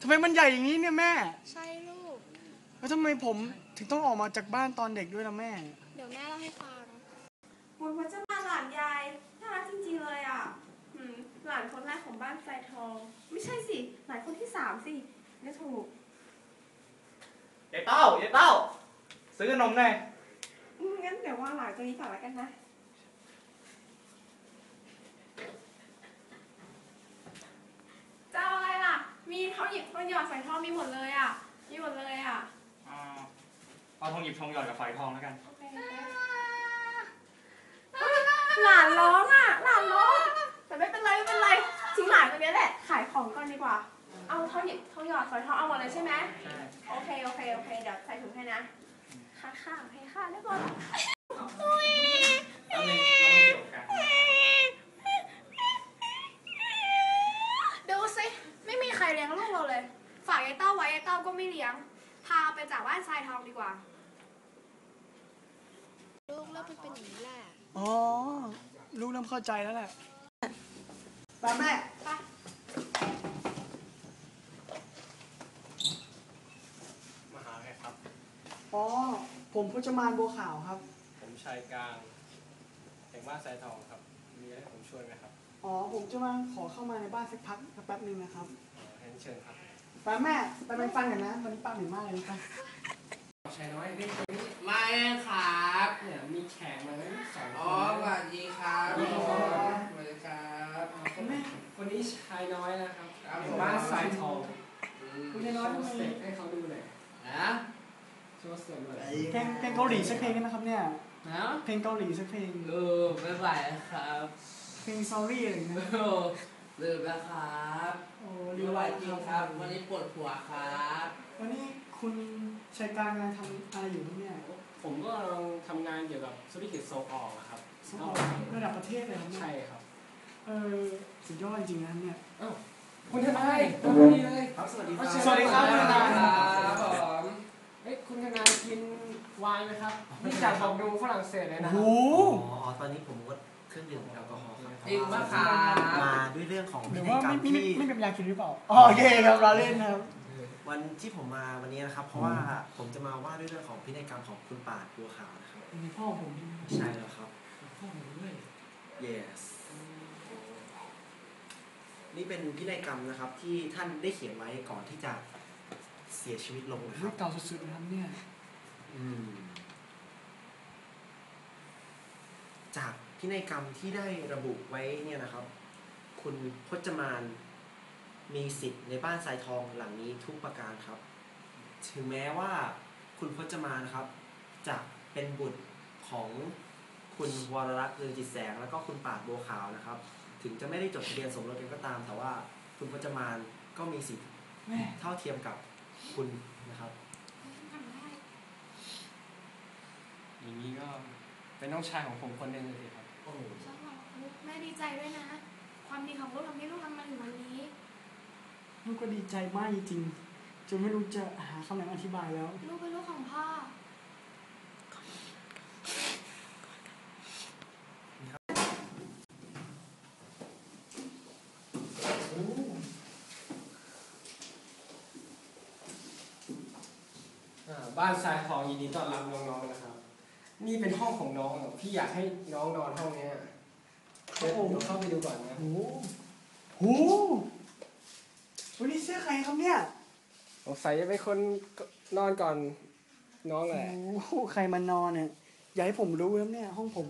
ทำไมมันใหญ่อย่างนี้เนี่ยแม่ใช่ลูก แล้วทำไมผมถึงต้องออกมาจากบ้านตอนเด็กด้วยล่ะแม่ เดี๋ยวแม่เล่าให้ฟังคุณพจมาหลานยายน่ารักจริงๆเลยอะหืมหลานคนแรกของบ้านไซทอง ไม่ใช่สิ หลานคนที่สามสิไม่ถูกยายเต้ายายเต้า ซื้อขนมหน่อยอืมงั้นเดี๋ยววางหลานตัวนี้ก่อนแล้วกันนะจะเอาอะไรล่ะ มี ทองหยิบทองหยอดใส่ทองมีหมดเลยอะ มีหมดเลยอะ อ่าเอาทองหยิบทองหยอดกับฝอยทองแล้วกัน โอเคหลานร้องอะ หลานร้อง แต่ไม่เป็นไรไม่เป็นไรทิ้งหลานตัวเนี้ยแหละ ขายของก่อนดีกว่า เอาทองหยิบทองหยอดฝอยทองเอาหมดเลยใช่ไหม ใช่ โอเค โอเค โอเค เดี๋ยวใส่ถุงให้นะ ค่ะค่ะโอเคค่ะเรียบร้อย แล้วไม่แล้วไม่เกี่ยวกัน ดูสิ ไม่มีใครเลี้ยงลูกเราเลย ฝากยายเต้าไว้ยายเต้าก็ไม่เลี้ยง พาไปจากบ้านทรายทองดีกว่าลูกเริ่มเป็นอย่างนี้แหละอ๋อ ลูกเริ่มเข้าใจแล้วแหละไปแม่ไปมาหาใครครับ อ๋อ ผมพจมานบัวขาวครับ ผมชายกลางแห่งบ้านสายทองครับ มีอะไรให้ผมช่วยไหมครับอ๋อ ผมจะมาขอเข้ามาในบ้านสักพักแป๊บหนึงนะครับอ๋อให้เชิญครับ ไปแม่ไปเป็นฟันกันนะวันนี้ป้าเหนื่อยมากเลยนะครับชายน้อยนี่คนนี้ไม่ครับเนี่ยมีแขกมาแล้วสองคอ๋อนสวัสดีครับสวัสดีครับสวัสดีครับคนนี้คนนี้ชายน้อยนะครับครับแห่งบ้านสายทองคุณยายน้อยทำไมโชว์สเต็ปให้เขาดูหน่อยนะโชว์สเต็ปหน่อยเพลงเพลงเกาหลีสักเพลงได้ไหมครับเนี่ยนะเพลงเกาหลีสักเพลงเออไม่ไหวครับเพลง sorry อะไรอย่างเอเงี้ย อลืมแล้วครับโอ้ไม่รีไหวไวจริงครับ วันนี้ปวดหัวครับวันนี้คุณชายการงานทำอะไรอยู่ครับเนี่ยผมก็กำลังทำงานเกี่ยวกับธุรกิจโซงออกอะครับส่งออกระดับประเทศเลยครับเนี่ยใช่ครับเออสุดยอดจริงๆนะเนี่ยคุณทนายสวัสดีเลยครับสวัสดีสวัสดีครับคุณทนายครับผมเอ้ยคุณทนายกินไวน์ไหมครับนี่จากบอกดูฝรั่งเศสเลยโอ้นะโหครับอ๋อตอนนี้ผมงดเครื่องดื่มแอลกอฮอล์ ครับจริงปะครับมาด้วยเรื่องของหพิรือธีว่ากรรไม่มไม่ที่ไม่เป็นยากินหรือเปล่าอ๋อโอเคครับเราเล่นนะครับ วันที่ผมมาวันนี้นะครับ เพราะว่าผมจะมาว่าด้วยเรื่องของพิธีกรรมของคุณป่าดบัวขาวนะครับมีพ่อผมใช่แล้วครับพ่อผมด้วย yes นี่เป็นพินัยกรรมนะครับ ที่ท่านได้เขียนไว้ก่อนที่จะเสียชีวิตลงนะคลูรักบเก่าสุดๆนะครับเนี่ย อืม จาก พินัยกรรมที่ได้ระบุไว้เนี่ยนะครับ คุณพจมานมีสิทธิ์ในบ้านทรายทองหลังนี้ทุกประการครับ ถึงแม้ว่าคุณพจมานครับ จะเป็นบุตรของคุณวรรัตน์เรืองจิตแสง แล้วก็คุณปาดบัวขาวนะครับ ถึงจะไม่ได้จดทะเบียนสมรสกันก็ตาม แต่ว่าคุณพจมานก็มีสิทธิ์เท่าเทียมกับคุณนะครับ อย่างนี้ก็เป็นน้องชายของผมคนหนึ่งเลยครับ โอ้โหแม่ดีใจด้วยนะ ความดีของลูกทำให้ลูกทำมาถึงวันนี้ ลูกก็ดีใจมากจริงๆจนไม่รู้จะหาคำไหนอธิบายแล้ว ลูกเป็นลูกของพ่อ อ่าบ้านทรายทองยินดีต้อนรับน้องๆนะครับ นี่เป็นห้องของน้องอะพี่อยากให้น้องนอนห้องเนี้ยเดี๋ยวผมเข้าไปดูก่อนนะ โอ้โหโหวันนี้เสื้อใครครับเนี่ยสงสัยจะเป็นคนนอนก่อนน้องแหละโอ้โหใครมานอนเนี่ยอย่าให้ผมรู้นะเนี่ย ห้องผม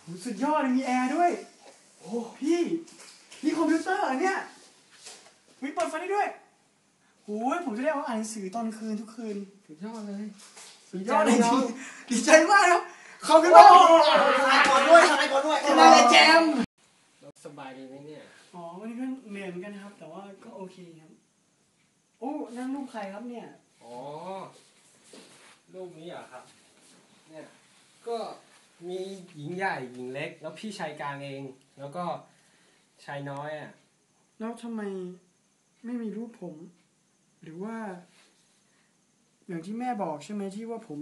โหสุดยอดเลยมีแอร์ด้วย โอ้พี่มีคอมพิวเตอร์เหรอเนี่ยวิเปิดไฟได้ด้วยโอ้ยผมจะได้เอาอ่านหนังสือตอนคืนทุกคืน สุดยอดเลย สุดยอดเลยจริงดีใจมากครับคอมพิวเตอร์ทนายก่อนด้วยทนายก่อนด้วยทนายแจมน้องสบายดีไหมเนี่ย อ๋อ วันนี้ก็เหนื่อยเหมือนกันนะครับ แต่ว่าก็โอเคครับ โอ้นั่นรูปใครครับเนี่ย อ๋อ รูปนี้เหรอครับ เนี่ย ก็มีหญิงใหญ่หญิงเล็ก แล้วพี่ชายกลางเอง แล้วก็ชายน้อยอะ แล้วทำไมไม่มีรูปผม หรือว่า อย่างที่แม่บอกใช่ไหมที่ว่าผม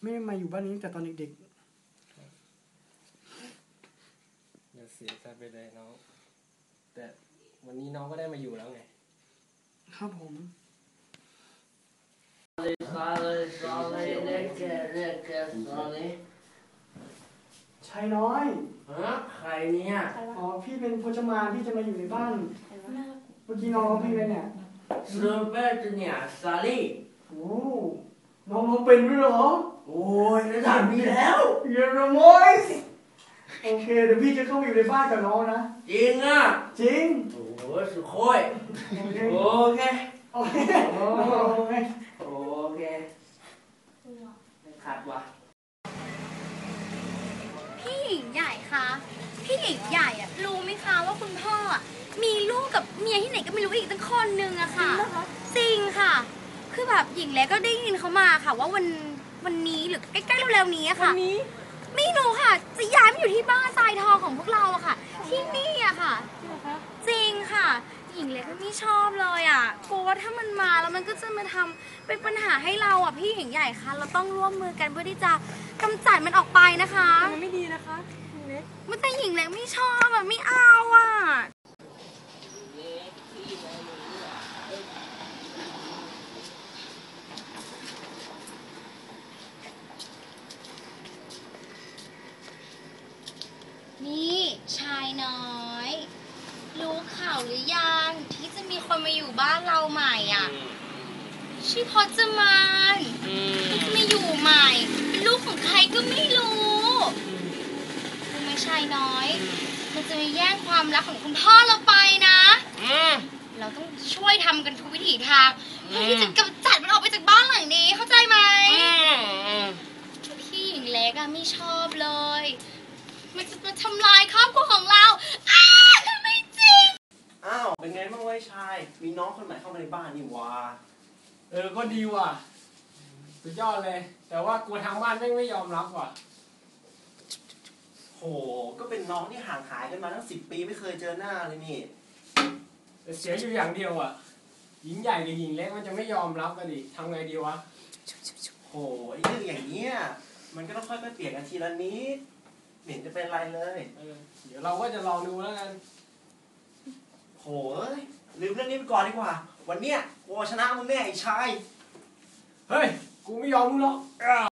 ไม่ได้มาอยู่บ้านนี้ตั้งแต่ตอนเด็กอย่าเสียใจไปเลยน้อง แต่วันนี้น้องก็ได้มาอยู่แล้วไง ครับผม sorry sorry เด็กแกเด็กแก sorry ชายน้อย ฮะใครเนี่ยอ๋อ พี่เป็นพจมานพี่จะมาอยู่ในบ้าน เมื่อกี้น้องร้องเพลงอะไรเนี่ยซูเปอร์จูเนียร์ซารี่ โอ้น้องร้องเป็นด้วยเหรอ โอ้ยระดับนี้แล้วเยอรมอยโอเคเดี๋ยวพี่จะเข้าไปอยู่ในบ้านกับน้องนะ จริงอะ จริง โอ้ยสุโคยโอเค โอเค โอเค โอเคโอเคไม่ขัดวะพี่หญิงใหญ่คะ พี่หญิงใหญ่อะรู้ไหมคะว่าคุณพ่ออะมีลูกกับเมียที่ไหนก็ไม่รู้อีกตั้งคนนึงอะค่ะ จริงค่ะ คือแบบหญิงเล็กก็ได้ยินเขามาค่ะว่าวันวันนี้หรือใกล้ๆเร็วๆนี้อะค่ะไม่รู้ค่ะ จะย้ายมาอยู่ที่บ้านทรายทองของพวกเราอะค่ะ ที่นี่อะค่ะจริงค่ะ หญิงเล็กก็ไม่ชอบเลยอะกลัวว่าถ้ามันมาแล้วมันก็จะมาทำเป็นปัญหาให้เราอะพี่หญิงใหญ่คะเราต้องร่วมมือกันเพื่อที่จะกำจัดมันออกไปนะคะ มันไม่ดีนะคะหญิงเล็ก มันแต่หญิงเล็กไม่ชอบอะไม่เอาอะ นี่ชายน้อย รู้ข่าว หรือยังที่จะมีคนมาอยู่บ้านเราใหม่อะชื่อพจมานมันจะมาอยู่ใหม่เป็นลูกของใครก็ไม่รู้รู้ไหมชายน้อย มันจะมาแย่งความรักของคุณพ่อเราไปนะเราต้องช่วยทำกันทุกวิถีทางเพื่อที่จะกำจัดมันออกไปจากบ้านหลังนี้เข้าใจไหมพี่หญิงเล็กอะไม่ชอบเลย มันจะมาทำลายครอบครัวของเราอ้าไม่จริง อ้าว เป็นไงบ้างเว้ย ชาย มีน้องคนใหม่เข้ามาในบ้านนี่หวาเออ ก็ดีว่ะ สุดยอดเลย แต่ว่ากลัวทางบ้านแม่งไม่ยอมรับว่ะ โห ก็เป็นน้องที่ห่างหายกันมาตั้งสิบปีไม่เคยเจอหน้าเลยนี่ แต่เสียอยู่อย่างเดียวอะ หญิงใหญ่กับหญิงเล็กมันจะไม่ยอมรับกันดิทำไงดีวะ โหไอ้เรื่องอย่างเนี้ย มันก็ต้องค่อยๆเปลี่ยนกันทีละนิดไม่เห็นจะเป็นไรเลย เออ เดี๋ยวเราก็จะลองดูแล้วกัน โหเอ้ย ลืมเรื่องนี้ไปก่อนดีกว่า วันเนี้ยกูเอชนะมึงแน่ไอ้ชาย เฮ้ย กูไม่ยอมมึงหรอก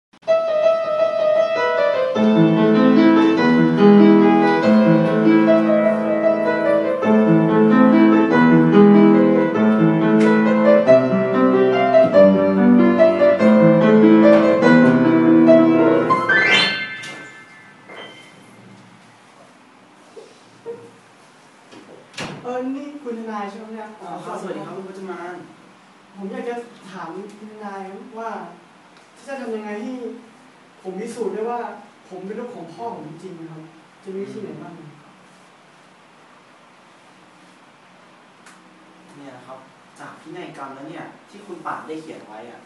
พินัยกรรมแล้วเนี่ย ที่คุณป่าดได้เขียนไว้อะ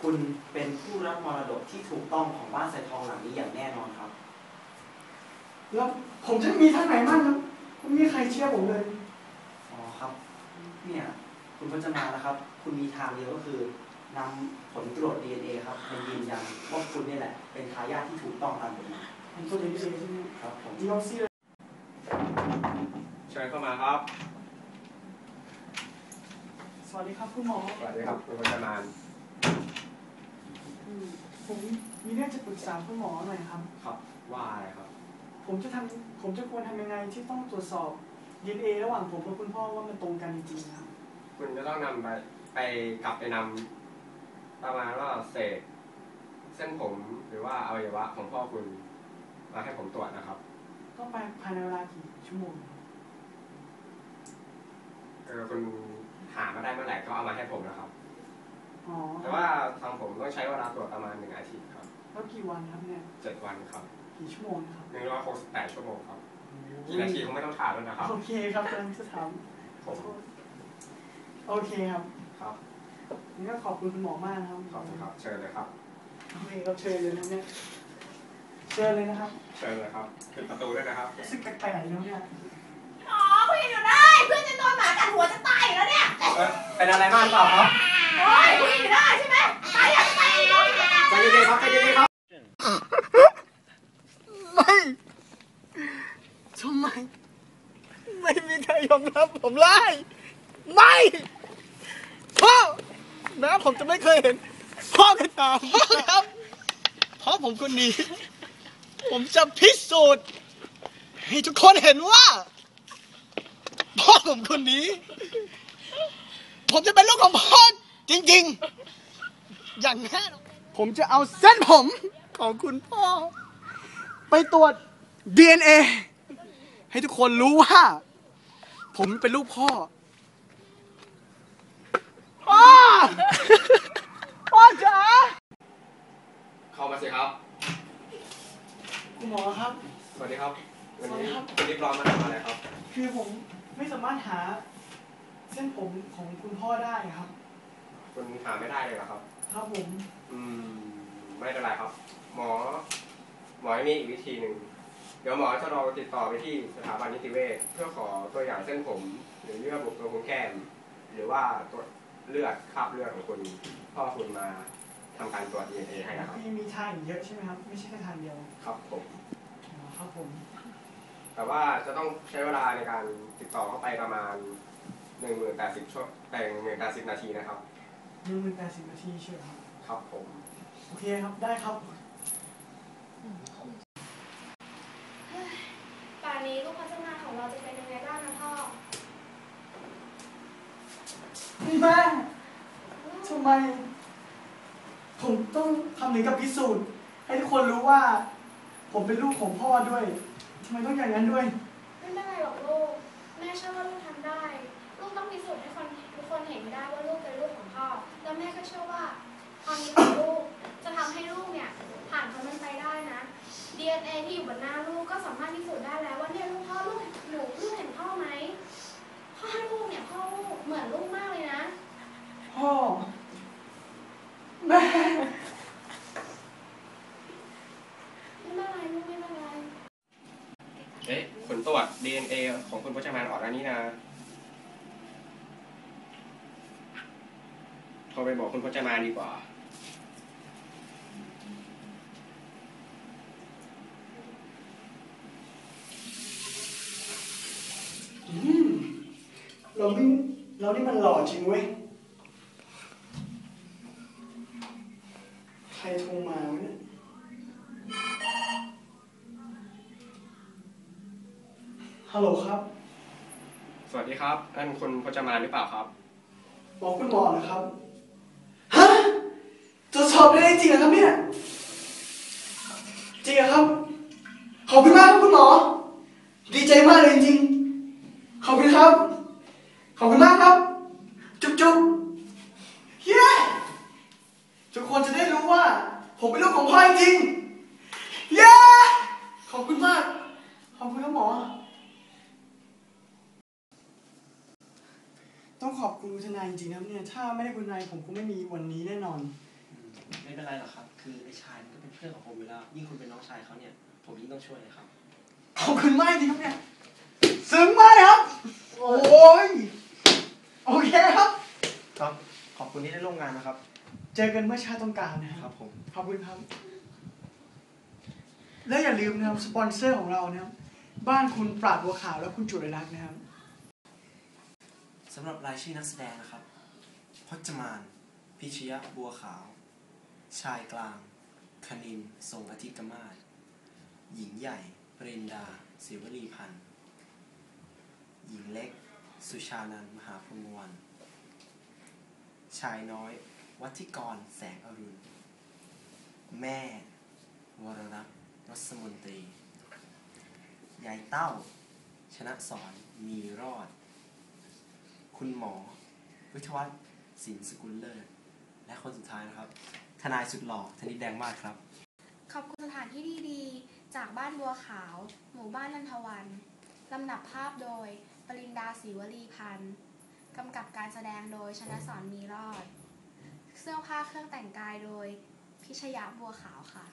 คุณเป็นผู้รับมรดกที่ถูกต้องของบ้านสายทองหลังนี้อย่างแน่นอนครับ แล้วผมจะมีทางไหนบ้างครับไม่มีใครเชื่อผมเลย อ๋อครับ เนี่ย คุณพจมานนะครับ คุณมีทางเดียวก็คือนำผลตรวจ DNA ครับมายืนยันว่าคุณเนี่ยแหละ เป็นทายาทที่ถูกต้องตามกฎหมายผมตัวเองเองใช่ไหมครับผม ดีออกซี่เลยเชิญเข้ามาครับส วัสดีครับคุณหมอสวัสดีครับคุณพจมานอืมผมมีเรื่องจะปรึกษาคุณหมอหน่อยครับ ครับ ว่าอะไรครับ ผมจะทำผมจะควรทำยังไงที่ต้องตรวจสอบ DNA ระหว่างผมกับคุณพ่อว่ามันตรงกันจริงๆครับ คุณจะต้องนำไปไปกลับไปนำประมาณว่าเศษ เส้นผมหรือว่าอวัยวะของพ่อคุณมาให้ผมตรวจนะครับ ต้องไปภายในเวลากี่ชั่วโมงครับเออคุณ หามาได้เมื่อไหร่ก็เอามาให้ผมนะครับ อ๋อแต่ว่าทางผมต้องใช้เวลาตรวจประมาณหนึ่งอาทิตย์ครับแล้วกี่วันครับเนี่ย เจ็ดวันครับกี่ชั่วโมงนะครับหนึ่งร้อยหกสิบแปดชั่วโมงครับกี่นาทีคงไม่ต้องถามแล้วนะครับ โอเคครับกำลังจะถามผมโอเคครับครับงั้นก็ขอบคุณคุณหมอมากนะครับขอบคุณครับ เชิญเลยครับโอเคเราเชิญเลยนะเนี่ยเชิญเลยนะครับ เชิญเลยครับปิดประตูด้วยนะครับรู้สึกแปลกๆแล้วเนี่ยอ๋อ คุยกันอยู่ได้เพื่อนจะโดนหมากัดหัวจะตายอยู่แล้วเนี่ย เอ้ยเป็นอะไรมากเปล่าครับโอ้ยคุยกันอยู่ได้ใช่ไหมตายอยากตายเลย ใจเย็นๆครับใจเย็นๆครับ ไม่ทำไม ไม่มีมีใครยอมรับผมไล่ไม่พ่อแม้ผมจะไม่เคยเห็น พ่อก็ตามพ่อครับเพราะผมคนนี้ ผมจะพิสูจน์ให้ทุกคนเห็นว่า พ่อผมคนนี้ ผมจะเป็นลูกของพ่อจริงๆ อย่างแน่นอนผมจะเอาเส้นผมของคุณพ่อ ไปตรวจ DNA ให้ทุกคนรู้ว่า ผมเป็นลูกพ่อ พ่อ พ่อจ๋าเข้ามาสิครับ คุณหมอครับ สวัสดีครับ วันนี้สวัสดีครับคุณรีบร้อนมาทำอะไรครับ คือผม ไม่สามารถหาเส้นผมของคุณพ่อได้ครับ คุณหาไม่ได้เลยเหรอครับ ครับผม อืม ไม่เป็นไรครับ หมอ หมอมีอีกวิธีหนึ่ง เดี๋ยวหมอจะลองติดต่อไปที่สถาบันนิติเวชเพื่อขอตัวอย่างเส้นผม หรือเลือดบุตรงคุณแก้มหรือว่าตัวเลือดคราบเลือดของคุณพ่อคุณมาทำการตรวจ DNA ให้นะครับ พี่มีทางอีกเยอะใช่ไหมครับ ไม่ใช่แค่ทางเดียว ครับผมอ๋อครับผม แต่ว่าจะต้องใช้เวลาในการติดต่อเข้าไปประมาณหนึ่งหมื่นแปดสิบชั่วแต่งหมื่นแปดสิบนาทีนะครับ หนึ่งหมื่นแปดสิบนาทีใช่ไหมครับ ครับผม โอเคครับ ได้ครับ ป่านนี้ลูกพัฒนาของเราจะเป็นยังไงบ้างนะพ่อแม่ทำไม ผมต้องทำถึงกับพิสูจน์ให้ทุกคนรู้ว่า ผมเป็นลูกของพ่อด้วยทำ ไมต้องอย่างนั้นด้วย ไม่เป็นไรหรอกลูก แม่เชื่อว่าลูกทำได้ ลูกต้องพิสูจน์ให้คนทุกคนเห็นให้ได้ว่าลูกเป็นลูกของพ่อ แล้วแม่ก็เชื่อว่าความนี้ของลูกจะทำให้ลูกเนี่ยผ่านพ้นมันไปได้นะ DNA ที่อยู่บนหน้าลูกก็สามารถพิสูจน์ได้แล้วว่าเนี่ยลูกพ่อลูกหนูลูกเห็นพ่อไหมพ่อลูกเนี่ยพ่อลูกเหมือนลูกมากเลยนะ พ่อแม่ไม่เป็นไรลูกไม่เป็นไร เอ๊ะผลตรวจ DNA ของคุณพจมานออกแล้วนี่นะโทรไปบอกคุณพจมานดีกว่าเราไม่เรานี่มันหล่อจริงเว้ย นั่นคุณพจมานหรือเปล่าครับ บอกคุณหมอนะครับ ฮะตรวจสอบได้จริงเหรอครับเนี่ย จริงเหรอครับ ขอบคุณมากครับคุณหมอ ดีใจมากเลยจริงๆขอบคุณครับ ขอบคุณมากครับ จุ๊บจุ๊บเย้ทุกคนจะได้รู้ว่า ผมเป็นลูกของพ่อจริง เย้ ขอบคุณมาก ขอบคุณครับหมอ ต้องขอบคุณคุณทนายจริงๆนะครับเนี่ยถ้าไม่ได้คุณทนายผมคงไม่มีวันนี้แน่นอน ไม่เป็นไรหรอกครับ คือไอ้ชายมันก็เป็นเพื่อนของผมอยู่แล้วยิ่งคุณเป็นน้องชายเขาเนี่ย ผมยิ่งต้องช่วยเลยครับ ขอบคุณมากจริงครับเนี่ยซึ้งมากเลยครับ โอ้ยโอเคครับ ครับ ขอบคุณที่ได้ร่วมงานนะครับ เจอกันเมื่อชาติต้องการนะคครับรับผม ขอบคุณครับ และอย่าลืมนะครับสปอนเซอร์ของเรานะครับบ้านคุณปราดบัวขาวและคุณจุรรักษ์นะครับ สำหรับรายชื่อนักแสดงนะครับ พจมาน พิชยะบัวขาว ชายกลาง คณิน ทรงอธิกมาศ หญิงใหญ่ ปรินดาศิวลีพันธ์ หญิงเล็ก สุชานันท์มหาพรหมวัน ชายน้อย วัธิกร แสงอรุณ แม่ วรรักษ์รัศมนตรี ยายเต้า ชนะสอน มีรอด คุณหมอ วิทยวัฒน์สินสกุลเลิศและคนสุดท้ายนะครับ ทนายสุดหล่อธนิดแดงมากครับ ขอบคุณสถานที่ดีๆ จากบ้านบัวขาว หมู่บ้านนันทวันลำดับภาพโดย ปรินดาศรีวลีพันธ์กำกับการแสดงโดยชนะสอนมีรอด เสื้อผ้าเครื่องแต่งกายโดย พิชยะบัวขาวค่ะ